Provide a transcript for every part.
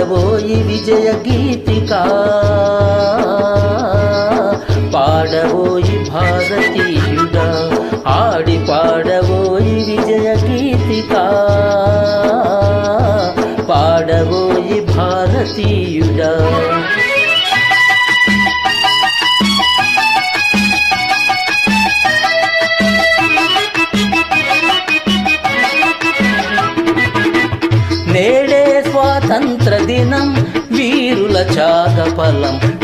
పాడబోయి విజయ గీతిక. పాడబోయి భారతీయుడా ఆడి పాడబోయి విజయ గీతిక. పాడబోయి భారతీయుడా. స్వాతంత్ర దినం వీరుల త్యాగ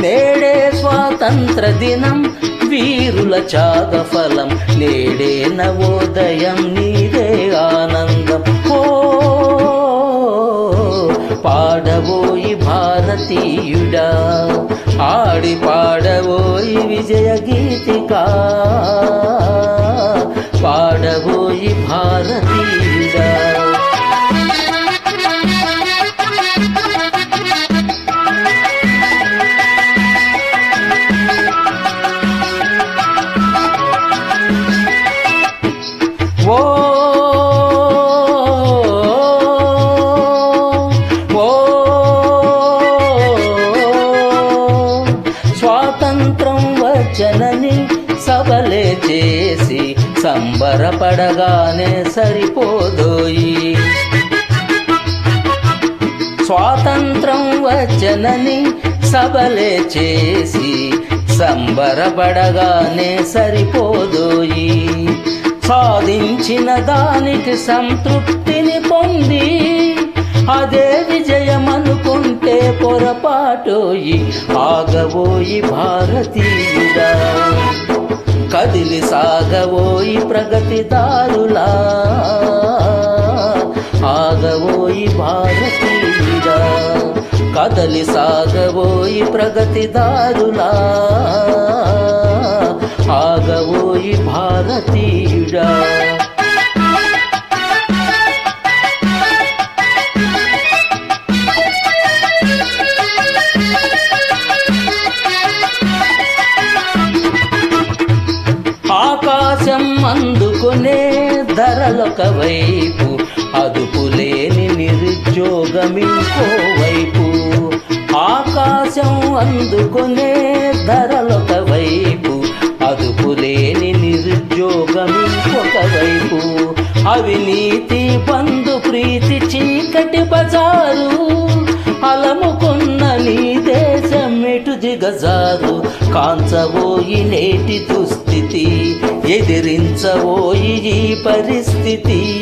నేడే స్వాతంత్ర దినం వీరుల త్యాగ నేడే నవోదయం నీదే ఆనందం. ఓ పాడబోయి భారతీయుడా. ఆడి పాడబోయి విజయ గీతికా జనని సబలే చేసి సంబరపడగానే సరిపోదోయి. స్వాతంత్రం వచ్చనని సబలే చేసి సంబరపడగానే సరిపోదోయి. సాధించిన దానికి సంతృప్తిని పొరపాటోయి ఆగవోయి భారతీయుడా. కదిలి సాగబోయి ప్రగతిదారులా ఆగవోయి భారతీయుడా. కదలి సాగవోయి ప్రగతిదారులా ఆగబోయి అందుకునే ధరలొక వైపు అదుపులేని నిరుద్యోగమింకోవైపు ఆకాశం అందుకునే ధరలొక వైపు అదుపులేని నిరుద్యోగమింకొక వైపు. అవినీతి బంధు ప్రీతి చీకటి బజారు దిగజారు కాంచబోయి నేటి దుస్థితి ఎదిరించబోయి ఈ పరిస్థితి.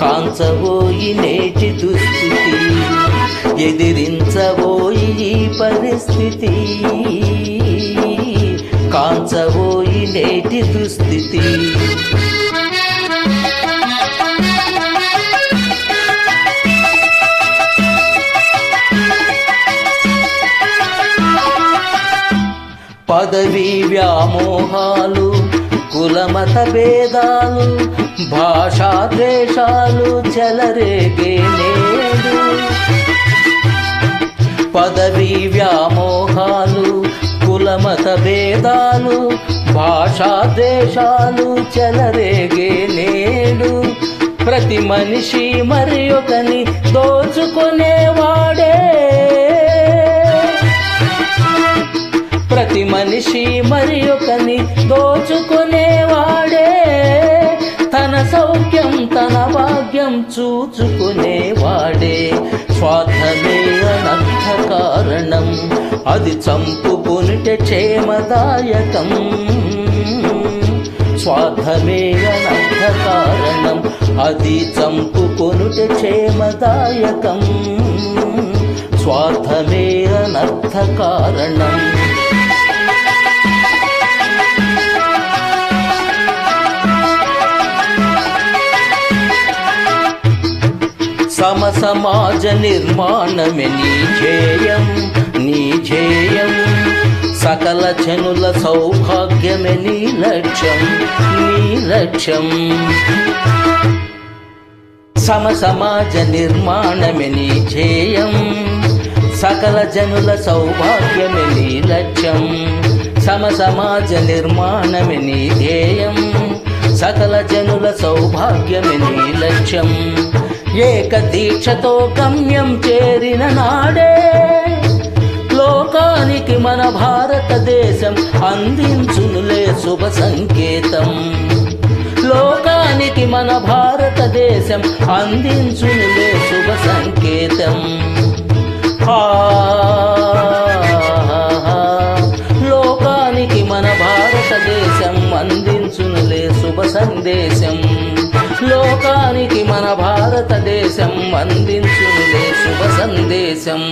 కాంచబోయి నేటి దుస్థితి ఎదిరించబోయి ఈ పరిస్థితి. కాంచబోయి నేటి దుస్థితి. పదవీ వ్యామోహాలు కులమత భేదాలు భాషా ద్వేషాలు చెలరేగే నేడు. పదవీ వ్యామోహాలు కులమత భేదాలు భాషా ద్వేషాలు చెలరేగే నేడు. ప్రతి మనిషి మరి ఒకని దోచుకునేవాడు చూచుకునేవాడే. స్వార్థమే అనర్థ కారణం. అది చంపుకునిటే క్షేమదాయకం. స్వార్థమే అనర్థ కారణం. అది చంపుకొనుటే క్షేమదాయకం. స్వార్థమే అనర్థ కారణం. సమ సమాజ నిర్మాణమే నీ ధ్యేయం నీ ధ్యేయం. సకల జనుల సౌభాగ్యమే నీ లక్ష్యం నీ లక్ష్యం. సమ సమాజ నిర్మాణమే నీ ధ్యేయం సకల జనుల సౌభాగ్యమే నీ లక్ష్యం. సమ సమాజ నిర్మాణమే నీ ధ్యేయం సకల జనుల సౌభాగ్యమే నీ లక్ష్యం. ఏక దీక్షతో గమ్యం చేరిన నాడే. లోకానికి మన భారతదేశం అందించునులే శుభ సంకేతం. లోకానికి మన భారతదేశం అందించునులే శుభ సంకేతం. లోకానికి మన భారతదేశం అందించునులే శుభ సందేశం. లోకానికి మన భారతదేశం అందించునులే శుభ సందేశం.